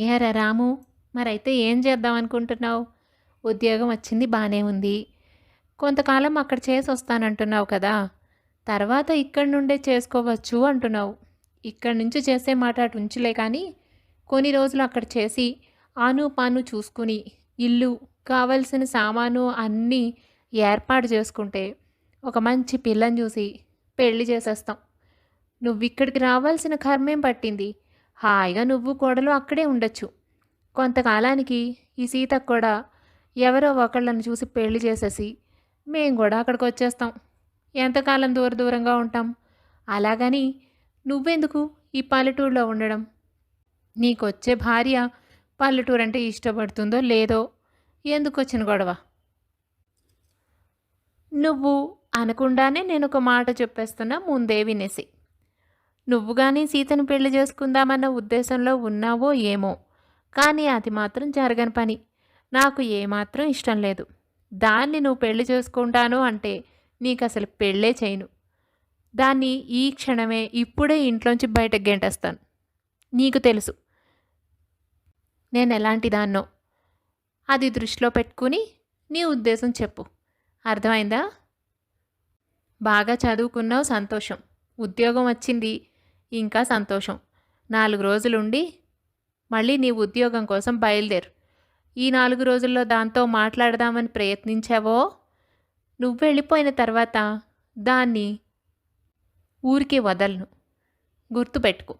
ఏరా రాము మరైతే ఏం చేద్దాం అనుకుంటున్నావు? ఉద్యోగం వచ్చింది బాగానే ఉంది. కొంతకాలం అక్కడ చేసి వస్తానంటున్నావు కదా. తర్వాత ఇక్కడి నుండే చేసుకోవచ్చు అంటున్నావు. ఇక్కడి నుంచి చేసే మాట అటు ఉంచులే కానీ కొన్ని రోజులు అక్కడ చేసి ఆను పాను చూసుకుని ఇల్లు కావలసిన సామాను అన్నీ ఏర్పాటు చేసుకుంటే ఒక మంచి పిల్లని చూసి పెళ్ళి చేసేస్తాం. నువ్వు ఇక్కడికి రావాల్సిన కర్మేం పట్టింది? హాయిగా నువ్వు కోడలు అక్కడే ఉండొచ్చు. కొంతకాలానికి ఈ సీత కూడా ఎవరో ఒకళ్ళని చూసి పెళ్ళి చేసేసి మేము కూడా అక్కడికి వచ్చేస్తాం ఎంతకాలం దూర దూరంగా ఉంటాం? అలాగని నువ్వెందుకు ఈ పల్లెటూరులో ఉండడం? నీకొచ్చే భార్య పల్లెటూరు అంటే ఇష్టపడుతుందో లేదో ఎందుకు వచ్చిన గొడవ? నువ్వు అనకుండానే నేను ఒక మాట చెప్పేస్తున్నా ముందే వినేసి. నువ్వు కానీ సీతను పెళ్ళి చేసుకుందామన్న ఉద్దేశంలో ఉన్నావో ఏమో. కానీ అది మాత్రం జరగని పని. నాకు ఏమాత్రం ఇష్టం లేదు. దాన్ని నువ్వు పెళ్ళి చేసుకుంటాను అంటే నీకు అసలు పెళ్ళే చేయను. దాన్ని ఈ క్షణమే ఇప్పుడే ఇంట్లోంచి బయటకు గెంటేస్తాను. నీకు తెలుసు. నేను ఎలాంటి దాన్నో అది దృష్టిలో పెట్టుకుని నీ ఉద్దేశం చెప్పు. అర్థమైందా? బాగా చదువుకున్నావు సంతోషం. ఉద్యోగం వచ్చింది. ఇంకా సంతోషం. నాలుగు రోజులుండి మళ్ళీ నీ ఉద్యోగం కోసం బయలుదేరు. ఈ నాలుగు రోజుల్లో దాంతో మాట్లాడదామని ప్రయత్నించావో? నువ్వు వెళ్ళిపోయిన తర్వాత దాన్ని ఊరికే వదలను. గుర్తుపెట్టుకో.